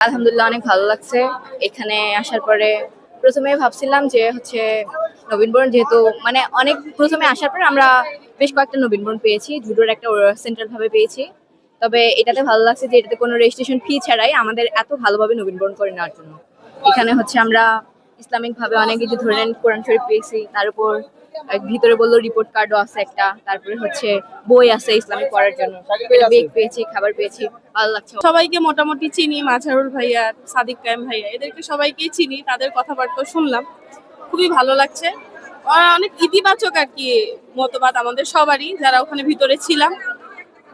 আলহামদুলিল্লাহ অনেক ভালো লাগছে। এখানে আসার পরে প্রথমে ভাবছিলাম যে হচ্ছে নবীনবরণ যেহেতু মানে অনেক প্রথমে আসার পরে আমরা বেশ কয়েকটা নবীনবরণ পেয়েছি, জুডোর একটা সেন্ট্রাল ভাবে পেয়েছি। তবে এটাতে ভালো লাগছে যে এটাতে কোনো রেজিস্ট্রেশন ফি ছাড়াই আমাদের এত ভালোভাবে নবীনবরণ করে নেওয়ার জন্য। এখানে হচ্ছে আমরা ইসলামিকভাবে অনেক কিছু ধরে নেন, কোরআন শরীফ পেয়েছি, তার উপর ভিতরে বলল রিপোর্ট কার্ডও আছে একটা তারপরে হচ্ছে বই আছে ইসলামিক পড়ার জন্য। বেগ পেয়েছি খাবার পেয়েছি ভালো লাগছে। সবাইকে মোটামুটি চিনি মাঝারুল ভাইয়া সাদিক কায়েম ভাইয়া এদেরকে সবাইকেই চিনি তাদের কথাবার্তা শুনলাম। খুবই ভালো লাগছে। আর অনেক ইতিবাচক আর কি মতবাদ আমাদের সবারই যারা ওখানে ভিতরে ছিলাম।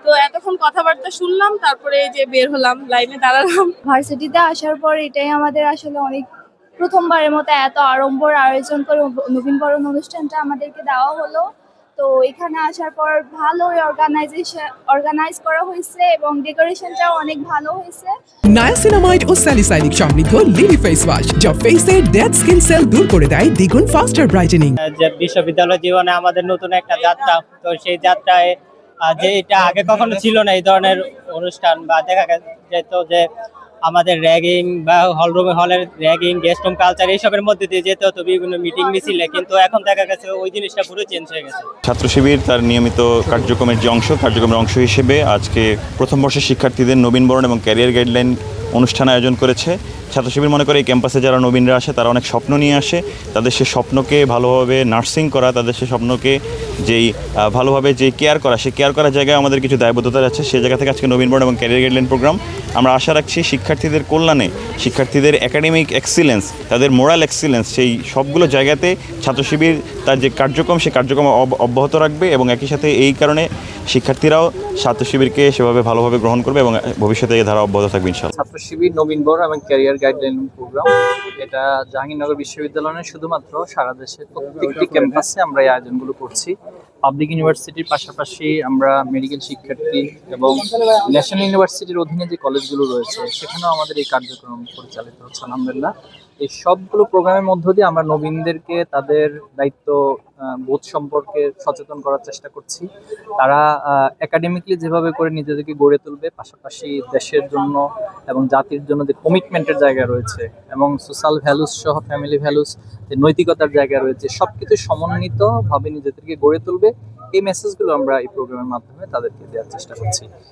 তো এতক্ষণ কথাবার্তা শুনলাম তারপরে যে বের হলাম লাইনে দাঁড়ালাম। ভার্সিটিতে আসার পর এটাই আমাদের আসলে অনেক প্রথমবারের মতো এত আড়ম্বর আয়োজন করে নবীনবরণ অনুষ্ঠানটা আমাদেরকে দেওয়া হলো। তো এখানে আসার পর ভালোই অর্গানাইজেশন অর্গানাইজ করা হয়েছে এবং ডেকোরেশনটাও অনেক ভালো হয়েছে। নায়াসিনামাইড ও স্যালিসাইনিক সমৃদ্ধ লিলি ফেস ওয়াশ যা ফেসের ডেড স্কিন সেল দূর করে দেয় দ্বিগুণ ফাস্টার ব্রাইটেনিং যে বিশ্ববিদ্যালয় জীবনে আমাদের নতুন একটা যাত্রা তো সেই যাত্রায় যে এটা আগে কখনো ছিল না এই ধরনের অনুষ্ঠান বা দেখা যেত যে আমাদের র্যাগিং বা হলরুমে হলের র্যাগিং, গেস্ট রুম কালচার এইসবের মধ্যে দিয়ে যেতে হতো, বিভিন্ন মিটিং মিছিলে। কিন্তু এখন দেখা গেছে ওই জিনিসটা পুরো চেঞ্জ হয়ে গেছে। ছাত্র শিবির তার নিয়মিত কার্যক্রমের যে অংশ, কার্যক্রমের অংশ হিসেবে আজকে প্রথম বর্ষের শিক্ষার্থীদের নবীনবরণ এবং ক্যারিয়ার গাইডলাইন অনুষ্ঠান আয়োজন করেছে। ছাত্র শিবির মনে করে এই ক্যাম্পাসে যারা নবীনরা আসে, তারা অনেক স্বপ্ন নিয়ে আসে। তাদের সে স্বপ্নকে ভালোভাবে নার্সিং করা, তাদের সে স্বপ্নকে যেই ভালোভাবে যে কেয়ার করা, সে কেয়ার করার জায়গায় আমাদের কিছু দায়বদ্ধতা আছে। সেই জায়গা থেকে আজকে নবীনবরণ এবং ক্যারিয়ার গাইডলাইন প্রোগ্রাম আমরা আশা রাখছি শিক্ষার্থীদের কল্যাণে, শিক্ষার্থীদের একাডেমিক এক্সিলেন্স তাদের মোরাল এক্সিলেন্স সেই সবগুলো জায়গাতে ছাত্র শিবির তার যে কার্যক্রম সেই কার্যক্রম অব- অব্যাহত রাখবে এবং একই সাথে এই কারণে শিক্ষার্থীরাও ছাত্র শিবিরকে সেভাবে ভালোভাবে গ্রহণ করবে এবং ভবিষ্যতে এই ধারা অব্যাহত থাকবে ইনশাল্লাহ ছাত্র শিবির নবীন বড় এবং ক্যারিয়ার গাইডলাইন প্রোগ্রাম এটা জাহাঙ্গীরনগর বিশ্ববিদ্যালয় নয় শুধুমাত্র সারা দেশের প্রত্যেকটি ক্যাম্পাসে আমরা এই আয়োজনগুলো করছি। পাবলিক ইউনিভার্সিটির পাশাপাশি আমরা মেডিকেল শিক্ষার্থী এবং ন্যাশনাল ইউনিভার্সিটির অধীনে যে কলেজগুলো রয়েছে, সেখানেও আমাদের এই কার্যক্রম পরিচালিত হচ্ছে, আলহামদুলিল্লাহ। এই সবগুলো প্রোগ্রামের মধ্য দিয়ে আমরা নবীনদেরকে তাদের দায়িত্ব বোধ সম্পর্কে সচেতন করার চেষ্টা করছি। তারা একাডেমিকলি যেভাবে করে নিজেদেরকে গড়ে তুলবে, পাশাপাশি দেশের জন্য এবং জাতির জন্য যে কমিটমেন্টের জায়গা রয়েছে এবং সোশ্যাল ভ্যালুস সহ ফ্যামিলি ভ্যালুস যে নৈতিকতার জায়গা রয়েছে সব কিছু সমন্বিতভাবে নিজেদেরকে গড়ে তুলবে। এই মেসেজগুলো আমরা এই প্রোগ্রামের মাধ্যমে তাদেরকে দেওয়ার চেষ্টা করছি।